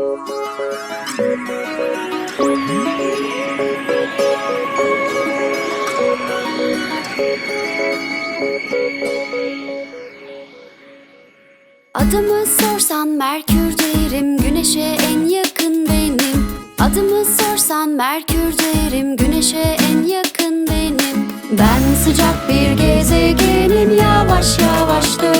Adımı sorsan Merkür derim Güneşe en yakın benim. Adımı sorsan Merkür derim Güneşe en yakın benim. Ben sıcak bir gezegenim Yavaş yavaş dön.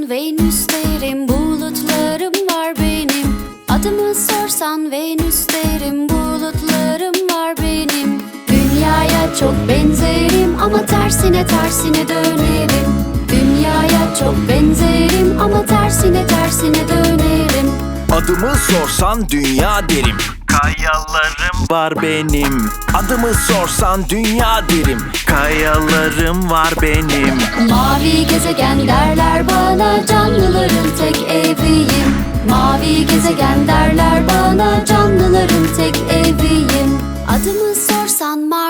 Sorsan Venüs derim Bulutlarım var benim. Adımı sorsan Venüs derim Bulutlarım var benim. Dünyaya çok benzerim ama tersine tersine dönerim. Dünyaya çok benzerim ama tersine tersine dönerim. Adımı sorsan dünya derim Kayalarım var benim. Adımı sorsan dünya derim. Kayalarım var benim. Mavi gezegen derler bana canlıların tek eviyim. Mavi gezegen derler bana canlıların tek eviyim. Adımı sorsan Mars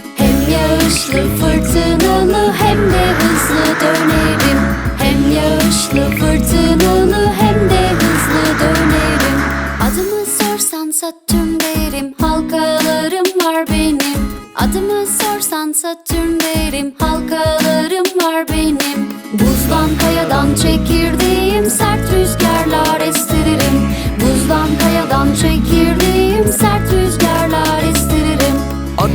yağışlı fırtınalı hem de hızlı dönerim. Hem yağışlı fırtınalı hem de hızlı dönerim. Adımı sorsan Satürn derim halkalarım var benim. Adımı sorsan Satürn derim halkalarım var benim. Buzdan kayadan çekirdeğim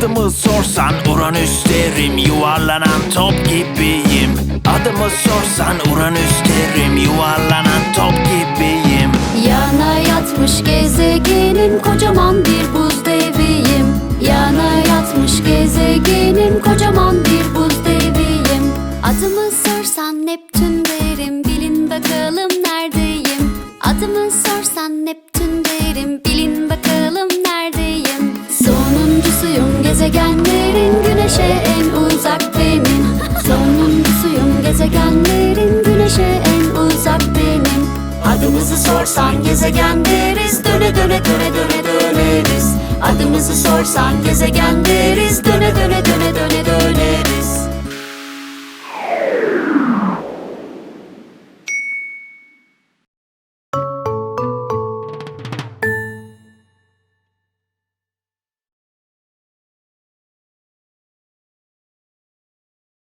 Adımı sorsan Uranüs derim Yuvarlanan top gibiyim. Adımı sorsan Uranüs derim Yuvarlanan top gibiyim. Yana yatmış gezegenim kocaman bir buz deviyim. Yana yatmış gezegenim kocaman bir buz deviyim. Adımı sorsan Neptün derim bilin bakalım neredeyim? Adımı sorsan Neptün derim bilin bakalım Sonuncusuyum gezegenlerin güneşe en uzak benim. Sonuncusuyum gezegenlerin güneşe en uzak benim. Adımızı sorsan gezegen deriz Döne döne döne döne döneriz. Adımızı sorsan gezegen deriz Döne döne döne döne döneriz